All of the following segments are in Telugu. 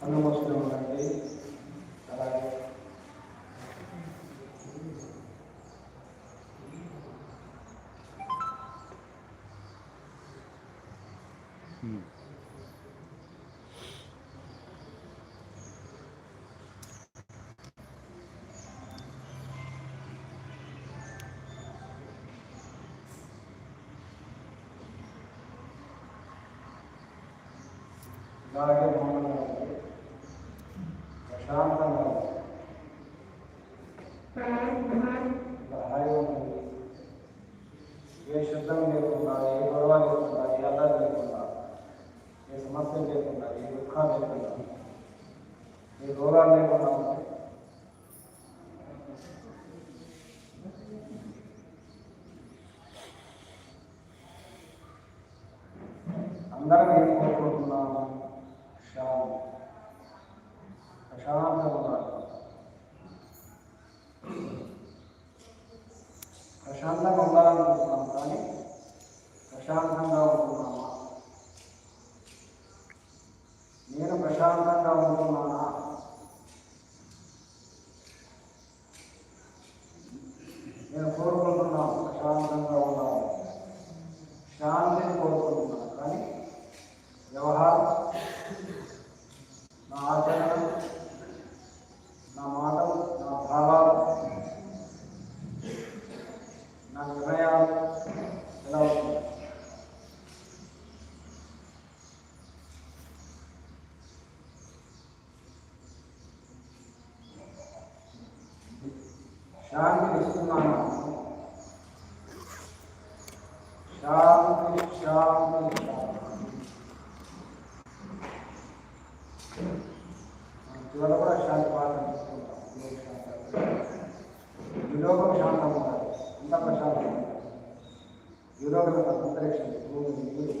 కళ్ళు మూసుకుని ఉండండి అలాగే అలాగే మౌనంగా ఏ శబ్దం లేకుండా ఏ గొడవ లేకుండా ఏ అల్లరి లేకుండా ఏ సమస్య లేకుండా ఏ దుఃఖం లేకుండా ఏ రోగాలు లేకుండా ఉంటే. అందరం ఏం కోరుకుంటున్నాము? శాంతి ప్రశాంతంగా ఉండాలి ప్రశాంతంగా ఉండాలనుకుంటున్నాం కానీ ప్రశాంతంగా ఉంటున్నామా? నేను ప్రశాంతంగా ఉంటున్నానా? నేను శాంతి శాంతి కూడా శాంతి బాగా శాంతం ఉండాలి అంత ప్రశాంతం ఉండాలి విలోకం అంతరిక్షం భూమి నీరు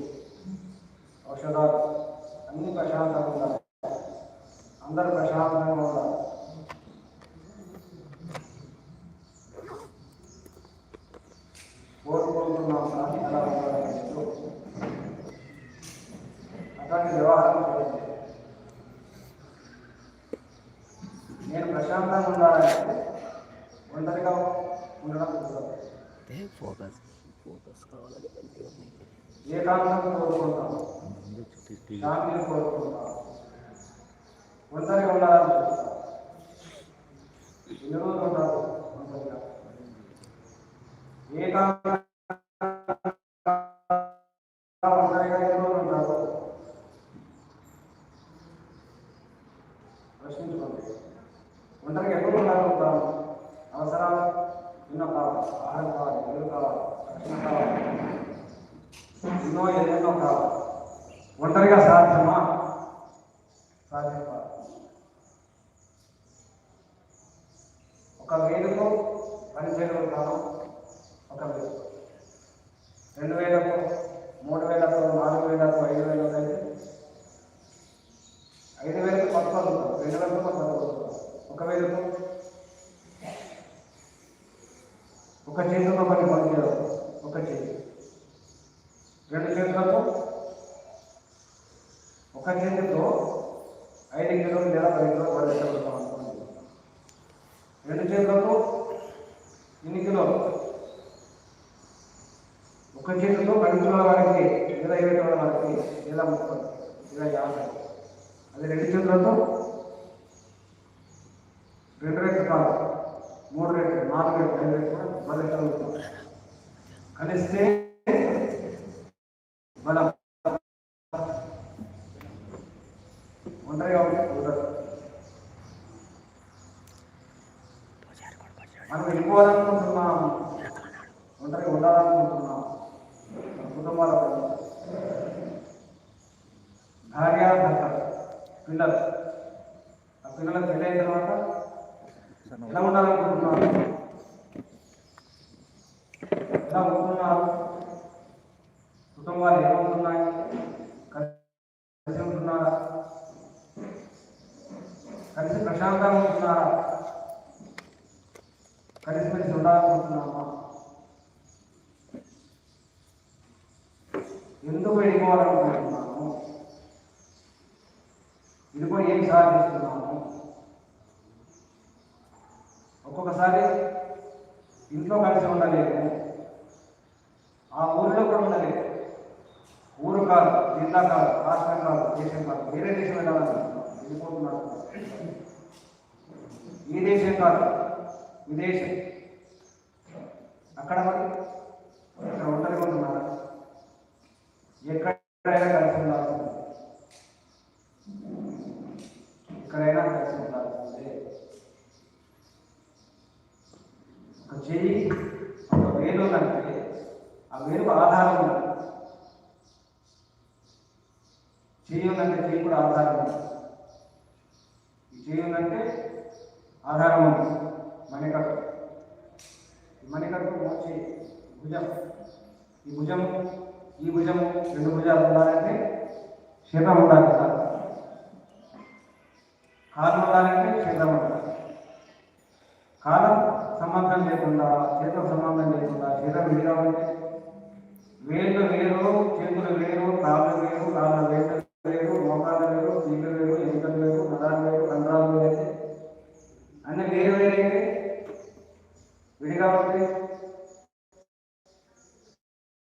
ఔషధాలు అన్ని ప్రశాంతంగా ఉండాలి అందరూ ప్రశాంతంగా ఉండాలి కోరుకుంటున్నాం కానీ అలా ఉండాలి అట్లాంటి వ్యవహారం చేయండి నేను ప్రశాంతంగా ఉండాలంటే ఒంటరిగా ఉండడం కుదరదు ఫోకస్ ఫోకస్ కావాలి ఏకాంతం కోరుకుంటాం శాంతిని కోరుకుంటాం ఒంటరిగా ఉండాలని చూస్తాం ఎన్ని రోజులు ఉంటారు ఒంటరిగా ఏకాంతం ఎన్నో ఏదైనా ఒక ఒంటరిగా సాధ్యమా? సాధ్యం ఒక వేలుకు పని చేయగలుగుతాను ఒక వేలు రెండు వేలకు మూడు వేలకు నాలుగు వేలకు ఐదు వేలకు అయితే ఐదు వేలకు కొత్త పడుతుంది రెండు వేలకు కొత్త పడుతుంది ఒక వేలకు ఒక చేతితో పని పని చేయడం ఒక చేతి రెండు చేతులతో ఒక చేతితో ఐదు కిలోలు లేదా పది కిలోలు పడగలుగుతాం అనుకోండి రెండు చేతులతో ఎన్ని కిలోలు ఒక చేతితో పది కిలోల వరకు లేదా ఇరవై ఇలా ముప్పై ఇలా యాభై. అది రెండు చేతులతో రెండు రెట్లు కాదు మూడు రెట్లు నాలుగు రెట్లు ఐదు రెట్లు పది రెట్లు కలిస్తే బలం. ఉంటాయి కాబట్టి కుదరదు మనం వెళ్ళిపోవాలనుకుంటున్నాం ఒంటరిగా ఉండాలనుకుంటున్నాం. మన కుటుంబాల భార్య భర్త. పిల్లలు. ఆ పిల్లలకు పెళ్ళి అయిన తర్వాత ఎలా ఉండాలనుకుంటున్నారు? ఎలా ఉంటున్నారు? కుటుంబాలు ఎలా ఉంటున్నాయి? కలిసి ఉంటున్నారా? కలిసి ప్రశాంతంగా ఉంటున్నారా? కలిసిమెలిసి ఉండాలనుకుంటున్నామా? ఎందుకు వెళ్ళిపోవాలనుకుంటున్నాము ఇదిగో ఏం సాధిస్తున్నాము? ఒక్కొక్కసారి ఇంట్లో కలిసి ఉండలేము. ఆ ఊరిలో కూడా ఉండలేము. ఊరు కాదు జిల్లా కాదు రాష్ట్రం కాదు దేశం కాదు వేరే దేశం వెళ్ళాలనుకుంటున్నాం వెళ్ళిపోతున్నారు ఈ దేశం కాదు విదేశం అక్కడ మరి ఇక్కడ ఒంటరిగా ఎక్కడైనా కలిసి ఉండాల్సిందే ఎక్కడైనా కలిసి ఉండాల్సిందే ఒక చెయ్యి ఒక వేలు అంటే ఆ వేలుకు ఆధారం ఉంది చెయ్యి ఉందంటే చెయ్యి కూడా ఆధారం ఉంది ఈ చెయ్యి ఉందంటే ఆధారం ఉంది మణికట్టు మణికట్టు మోచి భుజం. ఈ భుజం ఈ భుజం రెండు భుజాలు ఉండాలంటే శరీరం ఉండాలి కదా. కాలు ఉండాలంటే శరీరం ఉండాలి. కాలం సంబంధం లేకుండా చేతుల సంబంధం లేకుండా శరీరం వేరే ఉంటే వేళ్ళు వేరు చేతులు వేరు కాళ్ళు వేరు కాళ్ళ వేళ్ళు వేరు మోకాళ్ళు వేరు తీగలు వేరు ఎంత వేరు నరాలు వేరు కండరాలు వేరు అన్ని వేరు వేరైతే విడిగా ఉంటే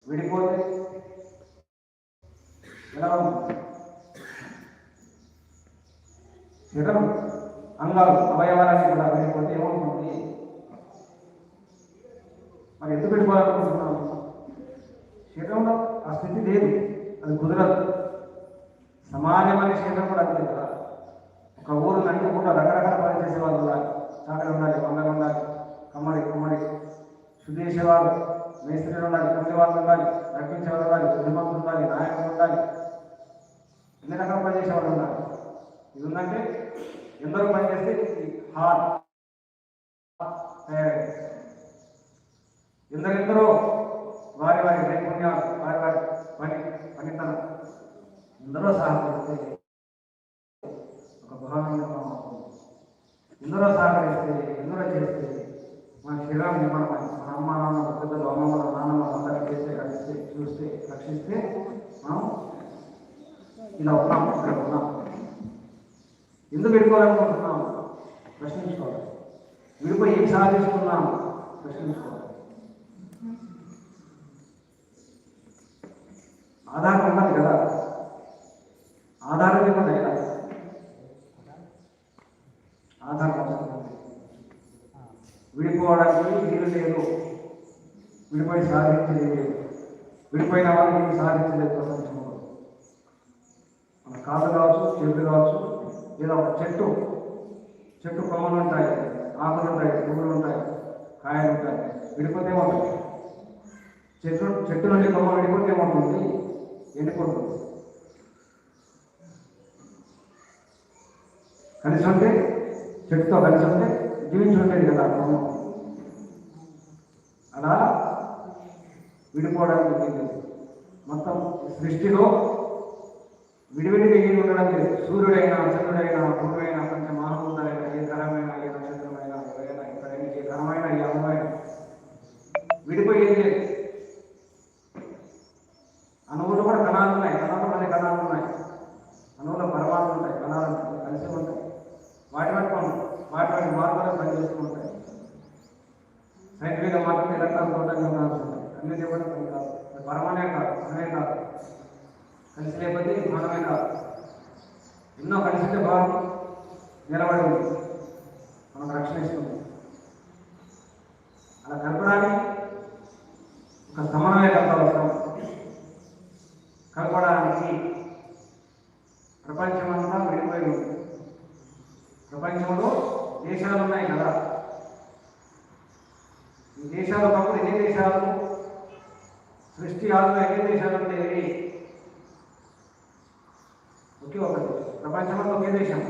విడిపోతే ఎలా ఉంటుంది శరీరం అంగాలు అవయవాలన్నీ కూడా విడిపోతే ఏమవుతుంది మరి ఎందుకు విడిపోవాలనుకుంటున్నాము శరీరంలో ఆ స్థితి లేదు. అది కుదరదు. సమాజమైన క్షేత్రం కూడా అంతే కదా. ఒక ఊరు నంటి కూడా రకరకాల పని చేసే వాళ్ళు ఉండాలి చాకలి ఉండాలి వందలు ఉండాలి కమ్మడి కుమ్మడి శుద్ధి చేసేవాళ్ళు మేస్త్రీలు ఉండాలి కొన్ని వాళ్ళు ఉండాలి రక్షించే వాళ్ళు ఉండాలి కుటుంబంలో ఉండాలి నాయకులు ఉండాలి. ఎన్ని రకాల పని చేసేవాళ్ళు ఉన్నారు? ఇది ఉందంటే ఎందరో పని చేస్తే హార్ తయారైంది. ఎందరెందరో వారి వారి నైపుణ్యాలు వారి వారి పని పనితనం ఎందరో సహకరిస్తే ఒక భవనం నిర్మాణం అవుతుంది. ఎందరో సహకరిస్తే ఎందరో చేస్తే మన శరీరం నిర్మాణం మన అమ్మ నాన్న పెద్దలు అమ్మమ్మలు నాన్నమ్మ అందరూ చేస్తే కలిస్తే చూస్తే రక్షిస్తే మనం ఇలా ఉన్నాం ఇక్కడ ఉన్నాం ఎందుకు విడిపోవాలనుకుంటున్నాం ప్రశ్నించుకోవాలి. విడిపోయి ఏం సాధిస్తున్నాం ప్రశ్నించుకోవాలి. ఆధారం ఉండాలి కదా. ఆధారం లేకుండా కదా. ఆధారం విడిపోవడానికి వీలు లేదు. విడిపోయి సాధించలేదు. విడిపోయిన వాళ్ళు సాధించలేదు ప్రపంచంలో. మన కాళ్ళు కావచ్చు చెట్లు కావచ్చు లేదా ఒక చెట్టు. చెట్టు కొమ్మలు ఉంటాయి ఆకులు ఉంటాయి పువ్వులు ఉంటాయి కాయలు ఉంటాయి. విడిపోతే ఏమవుతుంది చెట్టు చెట్టు నుండి కొమ్మ విడిపోతే ఏమవుతుంది ఎండిపోతుంది కలిసి ఉంటే చెట్టుతో కలిసి ఉంటే జీవించి కదా అర్థం అలా విడిపోవడానికి లేదు. మొత్తం సృష్టిలో విడివిడి ఉండడం లేదు. సూర్యుడైనా చంద్రుడైనా భూమైనా కలిసి ఉంటాయి. వాటి వాటి పనులు వాటి వాటి మార్గాలు పనిచేస్తూ ఉంటాయి సైంటిఫిక్గా మాత్రం ఎలక్ట్రాన్స్ ప్రోటాన్ న్యూట్రాన్స్ ఉంటాయి అన్ని కూడా పని కాదు. పరమనే కాదు అనే కాదు. కలిసి లేకపోతే మనమే కాదు. ఎన్నో కలిసితే బాగు నిలబడి ఉంది. మనకు రక్షణ ఇస్తుంది అలా కలపడానికి ఒక సమన్వయకర్త అవసరం కలపడానికి ప్రపంచమంతా విడిపోయి ఉంది ప్రపంచంలో దేశాలు ఉన్నాయి కదా ఈ దేశాలు ఒకప్పుడు ఎన్ని దేశాలు సృష్టి ఆదిలో ఎన్ని దేశాలు ఉండేవి ఒకే ఒక దేశం ప్రపంచంలో ఒకే దేశం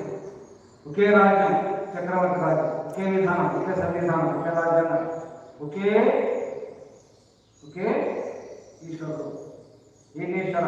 ఒకే రాజ్యం చక్రవర్తి రాజ్యం ఒకే విధానం ఒకే సంవిధానం ఒకే రాజ్యాంగం ఒకే ఒకే ఈశ్వరుడు ఏకేశ్వర